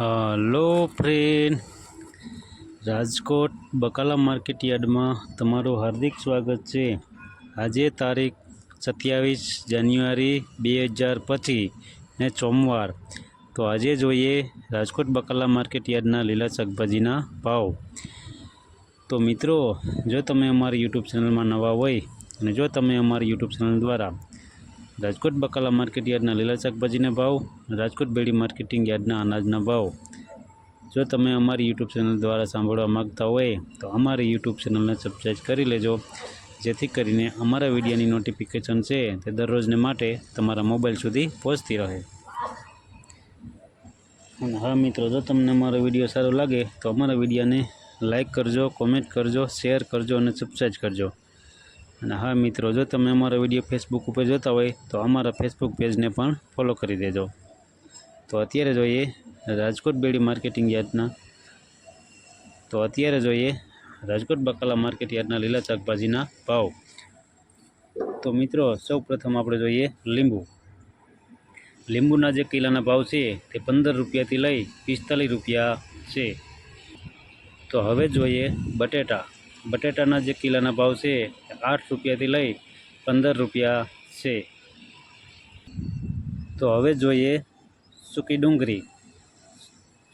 Hello friend, Rajkot બકાલા market યાર્ડમાં તમારું હાર્દિક સ્વાગત છે. આજે તારીખ સત્યાવીસ જાન્યુઆરી બે હજાર પચીસ ને સોમવાર. તો આજે જોઈએ રાજકોટ બકાલા માર્કેટ યાર્ડના લીલા શાકભાજીના ભાવ. તો મિત્રો, જો તમે અમારી યુટ્યુબ ચેનલમાં નવા હોય અને જો તમે અમારી યુટ્યુબ ચેનલ દ્વારા રાજકોટ બકાલા માર્કેટ યાર્ડના લીલા શાકભાજીના ભાવ રાજકોટ બેડી માર્કેટિંગ યાર્ડના અનાજના ભાવ. જો તમે અમારી યુટ્યુબ ચેનલ દ્વારા સાંભળવા માગતા હોય તો અમારી યુટ્યુબ ચેનલને સબસ્ક્રાઈબ કરી લેજો. જેથી કરીને અમારા વિડીયોની નોટિફિકેશન છે તે દરરોજને માટે તમારા મોબાઈલ સુધી પહોંચતી રહે. અને હા મિત્રો, જો તમને અમારો વીડિયો સારો લાગે તો અમારા વિડીયોને લાઈક કરજો કોમેન્ટ કરજો શેર કરજો અને સબસ્ક્રાઈબ કરજો. અને હા મિત્રો, જો તમે અમારો વીડિયો ફેસબુક ઉપર જોતા હોય, તો અમારા ફેસબુક પેજને પણ ફોલો કરી દેજો. તો અત્યારે જોઈએ રાજકોટ બેડી માર્કેટિંગ યાર્ડના. તો અત્યારે જોઈએ રાજકોટ બકાલા માર્કેટ યાર્ડના લીલા શાકભાજીના ભાવ. તો મિત્રો સૌ પ્રથમ આપણે જોઈએ લીંબુ. લીંબુના જે કિલ્લાના ભાવ છે, તે પંદર રૂપિયાથી લઈ પિસ્તાલીસ રૂપિયા છે. તો હવે જોઈએ બટેટા. બટેટાના જે કિલ્લાના ભાવ છે આઠ રૂપિયાથી લઈ પંદર રૂપિયા છે. તો હવે જોઈએ સૂકી ડુંગળી.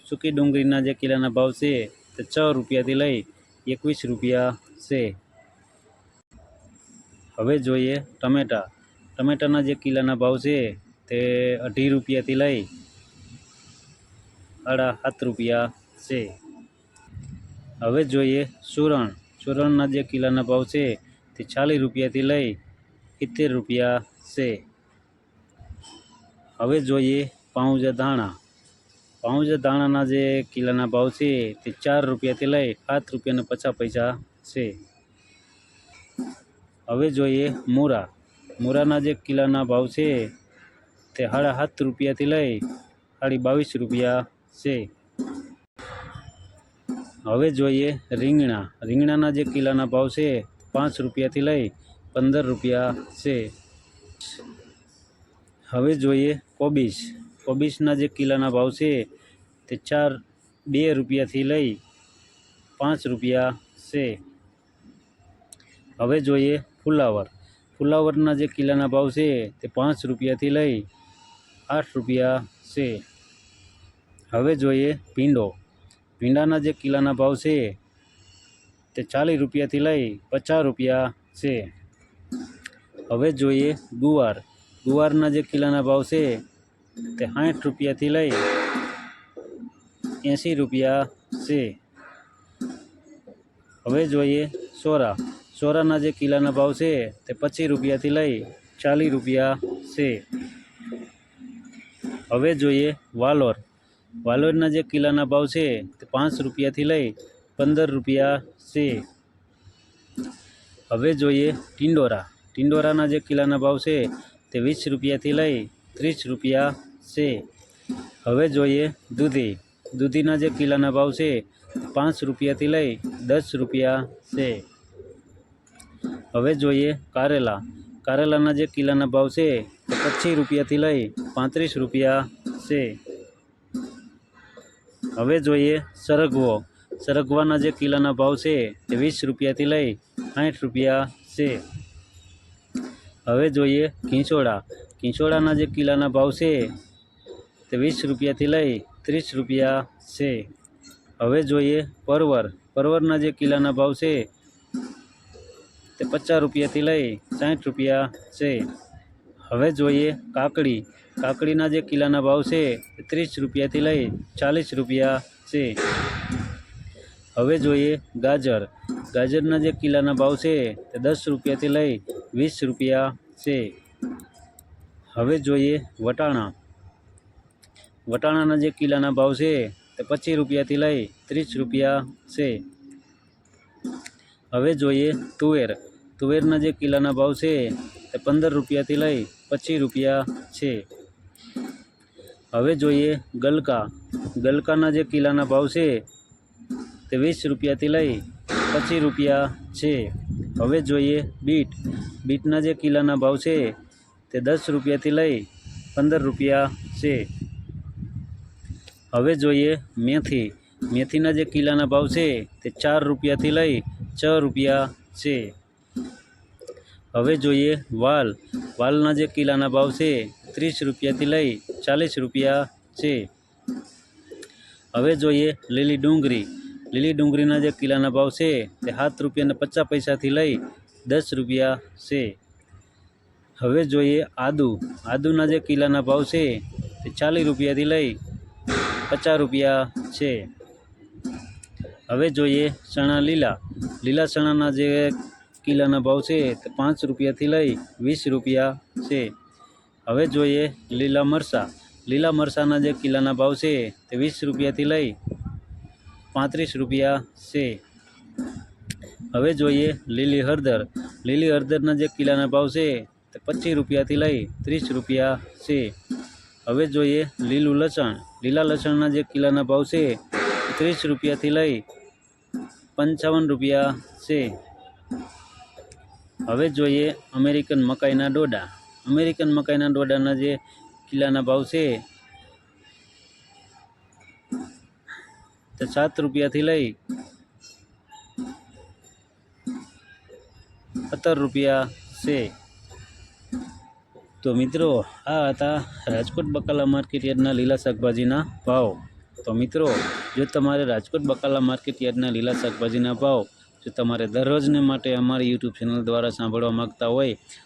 સૂકી ડુંગળીના જે કિલ્લાના ભાવ છે તે છ રૂપિયાથી લઈ એકવીસ રૂપિયા છે. હવે જોઈએ ટમેટા. ટમેટાના જે કિલ્લાના ભાવ છે તે અઢી રૂપિયાથી લઈ સાડા સાત રૂપિયા છે. હવે જોઈએ સુરણ. સુરણના જે કિલ્લાના ભાવ છે તે ચાલીસ રૂપિયાથી લઈ સિત્તેર રૂપિયા છે. હવે જોઈએ પાઉંજા ધાણા. પાઉંજા દાણાના જે કિલ્લાના ભાવ છે તે ચાર રૂપિયાથી લઈ સાત રૂપિયાને પચાસ પૈસા છે. હવે જોઈએ મૂરા. મૂરાના જે કિલ્લાના ભાવ છે તે સાડા સાત રૂપિયાથી લઈ સાડી બાવીસ રૂપિયા છે. હવે જોઈએ રીંગણા. રીંગણાના જે કિલ્લાના ભાવ છે પાંચ રૂપિયાથી લઈ પંદર રૂપિયા છે. હવે જોઈએ કોબીજ. કોબીજના જે કિલ્લાના ભાવ છે તે ચાર, બે રૂપિયાથી લઈ પાંચ રૂપિયા છે. હવે જોઈએ ફુલાવર. ફુલાવરના જે કિલ્લાના ભાવ છે તે પાંચ રૂપિયાથી લઈ આઠ રૂપિયા છે. હવે જોઈએ ભીંડો. ભીંડાના જે કિલ્લાના ભાવ છે તે ચાલીસ રૂપિયાથી લઈ પચાસ રૂપિયા છે. હવે જોઈએ ગુવાર. ગુવારના જે કિલ્લાના ભાવ છે, તે સાઠ રૂપિયાથી લઈ એંસી રૂપિયા છે. હવે જોઈએ સોરા. સોરાના જે કિલ્લાના ભાવ છે, તે પચીસ રૂપિયાથી લઈ ચાલીસ રૂપિયા છે. હવે જોઈએ વાલોર. વાલોરના જે કિલ્લાના ભાવ છે, તે પાંચ રૂપિયાથી લઈ પંદર રૂપિયા છે. હવે જોઈએ ટિંડોરા. ટિંડોરાના જે કિલ્લાના ભાવ છે તે વીસ રૂપિયાથી લઈ ત્રીસ રૂપિયા છે. હવે જોઈએ દૂધી. દૂધીના જે કિલ્લાના ભાવ છે પાંચ રૂપિયાથી લઈ દસ રૂપિયા છે. હવે જોઈએ કારેલા. કારેલાના જે કિલ્લાના ભાવ છે તે પચીસ રૂપિયાથી લઈ પાંત્રીસ રૂપિયા છે. હવે જોઈએ સરગવો. સરગવાના જે કિલ્લાના ભાવ છે તે વીસ રૂપિયાથી લઈ સાઠ રૂપિયા છે. હવે જોઈએ ખીંચોડા ખીંચોડાના જે કિલ્લાના ભાવ છે તે વીસ રૂપિયાથી લઈ ત્રીસ રૂપિયા છે. હવે જોઈએ પરવર. પરવરના જે કિલ્લાના ભાવ છે તે પચાસ રૂપિયાથી લઈ સાઠ રૂપિયા છે. હવે જોઈએ કાકડી. કાકડીના જે કિલ્લાના ભાવ છે તે ત્રીસ રૂપિયાથી લઈ ચાલીસ રૂપિયા છે. હવે જોઈએ ગાજર. ગાજરના જે કિલ્લાના ભાવ છે તે દસ રૂપિયાથી લઈ વીસ રૂપિયા છે. હવે જોઈએ વટાણા. વટાણાના જે કિલ્લાના ભાવ છે તે પચીસ રૂપિયાથી લઈ ત્રીસ રૂપિયા છે. હવે જોઈએ તુવેર. તુવેરના જે કિલ્લાના ભાવ છે તે પંદર રૂપિયાથી લઈ પચીસ રૂપિયા છે. હવે જોઈએ ગલકા. ગલકાના જે કિલ્લાના ભાવ છે તે વીસ રૂપિયાથી લઈ પચીસ રૂપિયા છે. હવે જોઈએ બીટ. બીટના જે કિલ્લાના ભાવ છે, તે દસ રૂપિયાથી લઈ પંદર રૂપિયા છે. હવે જોઈએ મેથી. મેથીના જે કિલ્લાના ભાવ છે, તે ચાર રૂપિયાથી લઈ છ રૂપિયા છે. હવે જોઈએ વાલ. વાલના જે કિલ્લાના ભાવ છે, ત્રીસ રૂપિયાથી લઈ ચાલીસ રૂપિયા છે. હવે જોઈએ લીલી ડુંગળી. લીલી ડુંગળીના જે કિલ્લાના ભાવ છે તે સાત રૂપિયા ને પચાસ પૈસાથી લઈ દસ રૂપિયા છે. હવે જોઈએ આદુ. આદુના જે કિલ્લાના ભાવ છે તે ચાલીસ રૂપિયાથી લઈ પચાસ રૂપિયા છે. હવે જોઈએ ચણા લીલા. લીલા ચણાના જે કિલ્લાના ભાવ છે તે પાંચ રૂપિયાથી લઈ વીસ રૂપિયા છે. હવે જોઈએ લીલા મરચાં. લીલા મરચાંના જે કિલ્લાના ભાવ છે તે વીસ રૂપિયાથી લઈ પાંત્રીસ રૂપિયા છે. હવે જોઈએ લીલી હળદર. લીલી હળદરના જે કિલ્લાના ભાવ છે તે પચીસ રૂપિયાથી લઈ ત્રીસ રૂપિયા છે. હવે જોઈએ લીલું લસણ. લીલા લસણના જે કિલ્લાના ભાવ છે ત્રીસ રૂપિયાથી લઈ પંચાવન રૂપિયા છે. હવે જોઈએ અમેરિકન મકાઈના ડોડા. અમેરિકન મકાઈના ડોડાના જે કિલ્લાના ભાવ છે તે સાત રૂપિયાથી લઈ સત્તર રૂપિયા છે. તો મિત્રો, આ હતા રાજકોટ બકાલા માર્કેટ યાર્ડના લીલા શાકભાજીના ભાવ. તો મિત્રો, જો તમારે રાજકોટ બકાલા માર્કેટ યાર્ડના લીલા શાકભાજીના ભાવ જો તમારે દરરોજને માટે અમારી યુટ્યુબ ચેનલ દ્વારા સાંભળવા માગતા હોય